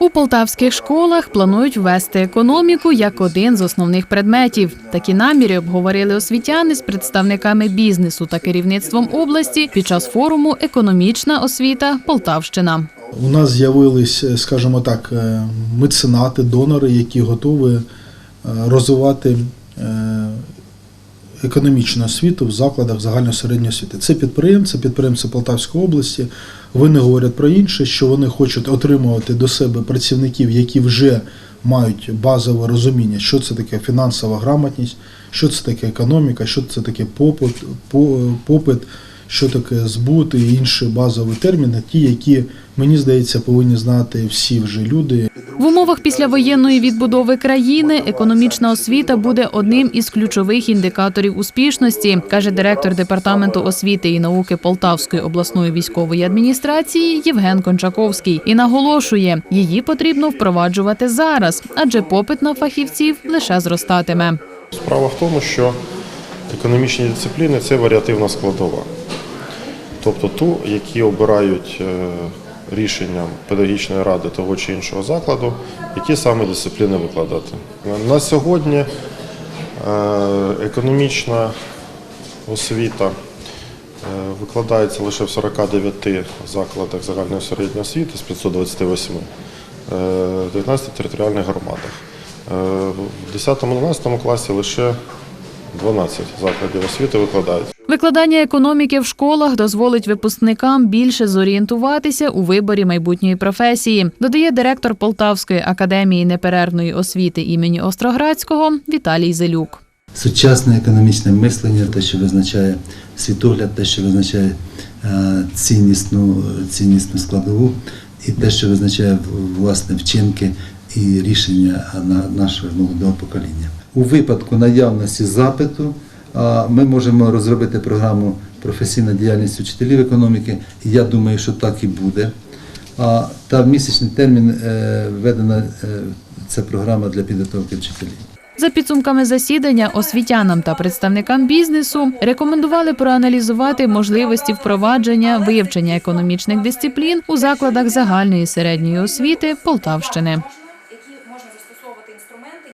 У полтавських школах планують ввести економіку як один з основних предметів. Такі наміри обговорили освітяни з представниками бізнесу та керівництвом області під час форуму Економічна освіта Полтавщина. У нас з'явились, е, скажімо так, е, меценати, донори, які готові е, розвивати економічну освіту в закладах загальної середньої освіти. Це підприємці, підприємці Полтавської області. Вони говорять про інше, що вони хочуть отримувати до себе працівників, які вже мають базове розуміння, що це таке фінансова грамотність, що це таке економіка, що це таке попит, попит що таке збут і інші базові терміни, ті, які, мені здається, повинні знати всі вже люди. В умовах післявоєнної відбудови країни економічна освіта буде одним із ключових індикаторів успішності, каже директор департаменту освіти і науки Полтавської обласної військової адміністрації Євген Кончаковський. І наголошує, її потрібно впроваджувати зараз, адже попит на фахівців лише зростатиме. Справа в тому, що економічні дисципліни це варіативна складова. Тобто ту, які обирають е, рішенням педагогічної ради того чи іншого закладу, які саме дисципліни викладати. На сьогодні е, економічна освіта е, викладається лише в 49 закладах загальної середньої освіти з 528, е, в 19 територіальних громадах. Е, В 10-11 класі лише 12 закладів освіти викладають. Викладання економіки в школах дозволить випускникам більше зорієнтуватися у виборі майбутньої професії, додає директор Полтавської академії неперервної освіти імені Остроградського Віталій Зелюк. Сучасне економічне мислення, те, що визначає світогляд, те, що визначає е, ціннісну, ціннісну складову, і те, що визначає власне вчинки і рішення на- нашого молодого покоління. У випадку наявності запиту ми можемо розробити програму професійна діяльність учителів економіки, я думаю, що так і буде. Та в місячний термін е, введена е, ця програма для підготовки вчителів. За підсумками засідання освітянам та представникам бізнесу рекомендували проаналізувати можливості впровадження вивчення економічних дисциплін у закладах загальної середньої освіти Полтавщини.